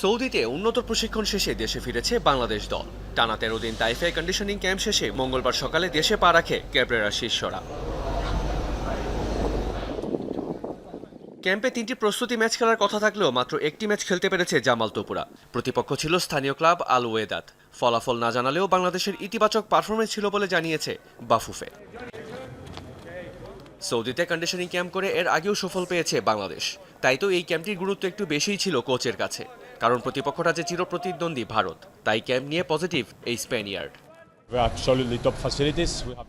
সৌদিতে উন্নত প্রশিক্ষণ শেষে দেশে ফিরেছে বাংলাদেশ দল। টানা তেরো দিন তাইফে কন্ডিশনিং ক্যাম্প শেষে মঙ্গলবার সকালে দেশে পা রাখে ক্যাবরেরার শিষ্যরা। ক্যাম্পে তিনটি প্রস্তুতি ম্যাচ খেলার কথা থাকলেও মাত্র একটি ম্যাচ খেলতে পেরেছে জামাল তোপুরা। প্রতিপক্ষ ছিল স্থানীয় ক্লাব আল ওয়েদাত ফলাফল না জানালেও বাংলাদেশের ইতিবাচক পারফরমেন্স ছিল বলে জানিয়েছে বাফুফে। সৌদিতে কন্ডিশনিং ক্যাম্প করে এর আগেও সফল পেয়েছে বাংলাদেশ। তাই তো এই ক্যাম্পটির গুরুত্ব একটু বেশিই ছিল কোচের কাছে। কারণ প্রতিপক্ষটা যে চিরপ্রতিদ্বন্দ্বী ভারত তাই ক্যাম্প নিয়ে পজিটিভ এই স্পেনিয়ার্ড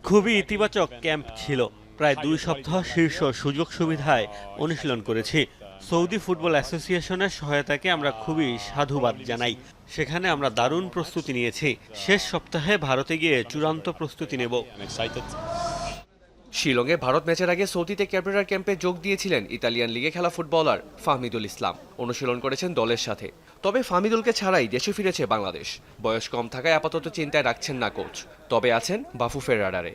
খুবই ইতিবাচক ক্যাম্প ছিল। প্রায় দুই সপ্তাহ শীর্ষ সুযোগ সুবিধায় অনুশীলন করেছি। সৌদি ফুটবল অ্যাসোসিয়েশনের সহায়তাকে আমরা খুবই সাধুবাদ জানাই। সেখানে আমরা দারুণ প্রস্তুতি নিয়েছি। শেষ সপ্তাহে ভারতে গিয়ে চূড়ান্ত প্রস্তুতি নেব. শিলংয়ে ভারত ম্যাচের আগে সৌদিতে ক্যাবরেরার ক্যাম্পে যোগ দিয়েছিলেন ইতালিয়ান লিগে খেলা ফুটবলার ফাহমিদুল ইসলাম। অনুশীলন করেছেন দলের সাথে। তবে ফাহমিদুলকে ছাড়াই দেশে ফিরেছে বাংলাদেশ। বয়স কম থাকায় আপাতত চিন্তায় রাখছেন না কোচ। তবে আছেন বাফুফের রাডারে.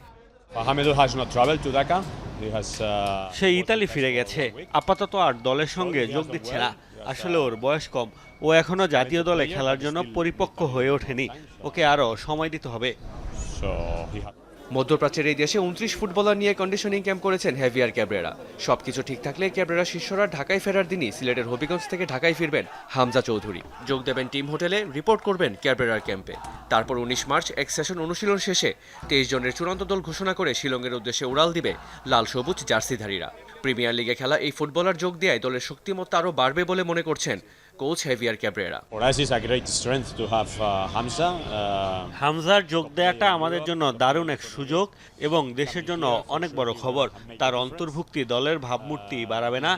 Uh, সে ইতালি ফিরে গেছে। আপাতত আর দলের সঙ্গে যোগ দিচ্ছে না। আসলে ওর বয়স কম। ও এখনও জাতীয় দলে খেলার জন্য পরিপক্ক হয়ে ওঠেনি। ওকে আরও সময় দিতে হবে. মধ্যপ্রাচ্যের এই দেশে উনত্রিশ ফুটবলার নিয়ে কন্ডিশনিং ক্যাম্প করেছেন হেভিয়ার ক্যাবরেরা সবকিছু ঠিক থাকলে ক্যাবরেরা শিষ্যরা ঢাকায় ফেরার দিনই সিলেটের হবিগঞ্জ থেকে ঢাকায় ফিরবেন হামজা চৌধুরী। যোগ দেবেন টিম হোটেলে রিপোর্ট করবেন ক্যাবরেরার ক্যাম্পে তারপর উনিশ মার্চ এক সেশন অনুশীলন শেষে তেইশ জনের চূড়ান্ত দল ঘোষণা করে শিলংয়ের উদ্দেশ্যে উড়াল দিবে লাল সবুজ জার্সিধারীরা। প্রিমিয়ার লিগে খেলা এই ফুটবলার যোগ দেওয়ায় দলের শক্তিমত্তা আরও বাড়বে বলে মনে করছেন কোচ হেভিয়ার ক্যাবরেরা হামজার যোগ দেওয়াটা আমাদের জন্য দারুণ এক সুযোগ এবং দেশের জন্য অনেক বড় খবর। তার অন্তর্ভুক্তি দলের ভাবমূর্তি বাড়াবে না।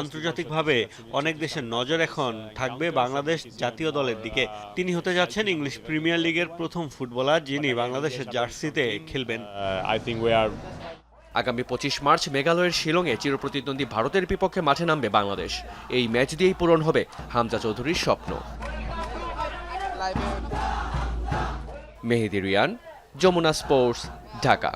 আন্তর্জাতিকভাবে অনেক দেশের নজর এখন থাকবে বাংলাদেশ জাতীয় দলের দিকে। তিনি হতে যাচ্ছেন ইংলিশ প্রিমিয়ার লিগের প্রথম ফুটবলার যিনি বাংলাদেশের জার্সিতে খেলবেন। I think we are আগামী পঁচিশ মার্চ মেঘালয়ের শিলংয়ে চিরপ্রতিদ্বন্দ্বী ভারতের বিপক্ষে মাঠে নামবে বাংলাদেশ। এই ম্যাচ দিয়েই পূরণ হবে হামজা চৌধুরীর স্বপ্ন। মেহেদি রিয়ান, যমুনা স্পোর্টস, ঢাকা।